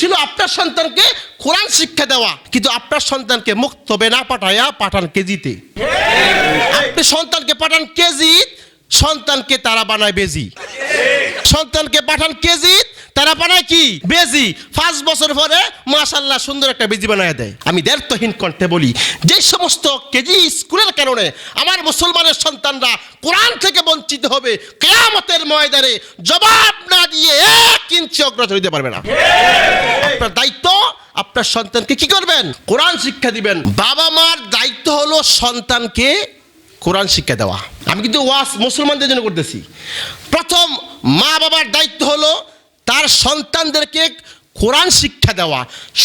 ছিল আপনার সন্তানকে কোরআন শিক্ষা দেওয়া, কিন্তু আপনার সন্তানকে মুক্তবে না পাঠায়া পাঠান কেজিতে। আপনি সন্তানকে পাঠান কেজি, সন্তানকে তারা বানায় বেজি। সন্তানকে পাঠান কেজি, তারা বানায় কি? বেজি। পাঁচ বছর পরে মাশাল্লাহ সুন্দর একটা বেজি বানায় দেয়। আমি দ্ব্যর্থহীন কণ্ঠে বলি, যে সমস্ত কেজি স্কুলের কারণে আমার মুসলমানের সন্তানরা কোরআন থেকে বঞ্চিত হবে, কেয়ামতের ময়দানে জবাব না দিয়ে এক ইঞ্চি অগ্রসর হইতে পারবে না। আপনার দায়িত্ব, আপনার সন্তানকে কি করবেন? কোরআন শিক্ষা দিবেন। বাবা মার দায়িত্ব হলো সন্তানকে কোরআন শিক্ষা দেওয়া। আমি কিন্তু ওয়াস মুসলমানদের জন্য করতেছি। প্রথম মা বাবার দায়িত্ব হলো তার সন্তানদেরকে কোরআন শিক্ষা দেওয়া।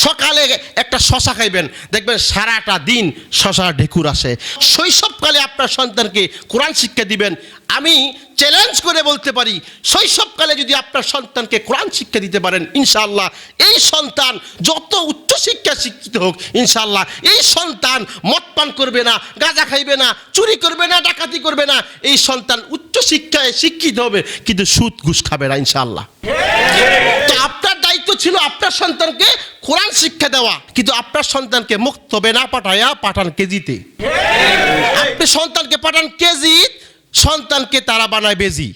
সকালে একটা শশা খাইবেন, দেখবেন সারাটা দিন শশা ঢেকুর আসে শৈশবকালে আপনার সন্তানকে কোরআন শিক্ষা দিবেন। আমি চ্যালেঞ্জ করে বলতে পারি, শৈশবকালে যদি আপনার সন্তানকে কোরআন শিক্ষা দিতে পারেন, ইনশাআল্লাহ এই সন্তান যত উচ্চ শিক্ষা শিক্ষিত হোক, ইনশাআল্লাহ এই সন্তান মদপান করবে না, গাঁজা খাইবে না, চুরি করবে না, ডাকাতি করবে না, এই সন্তান উচ্চ শিক্ষায় শিক্ষিত হবে, কিন্তু সুদ ঘুষ খাবে না, ইনশাআল্লাহ। তো আপনার ছিল আপনার সন্তানকে কোরআন শিক্ষা দেওয়া। কিন্তু আপনার সন্তানকে মুক্তবে না পাঠায়া পাঠান কেজিতে। আপনি সন্তানকে পাঠান কেজি, সন্তানকে তারা বানায় বেজি।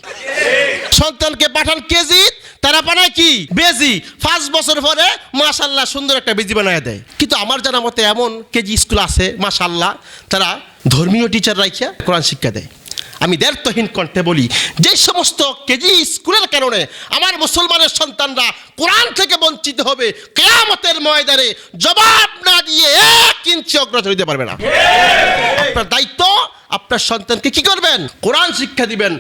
সন্তানকে পাঠান কেজি, তারা বানায় কি? বেজি। পাঁচ বছর পরে মাশাল্লাহ সুন্দর একটা বেজি বানায় দেয়। কিন্তু আমার জানা মতে এমন কেজি স্কুল আছে, মাশাল্লাহ, তারা ধর্মীয় টিচার রাখিয়া কোরআন শিক্ষা দেয়। আমি দায়িত্বহীন কণ্ঠে বলি, যে সমস্ত কেজি স্কুলের কারণে আমার মুসলমানের সন্তানরা কোরআন থেকে বঞ্চিত হবে, কেয়ামতের ময়দানে জবাব না দিয়ে এক ইঞ্চি অগ্রসর হইতে পারবে না। আপনার দায়িত্ব, আপনার সন্তানকে কি করবেন? কোরআন শিক্ষা দিবেন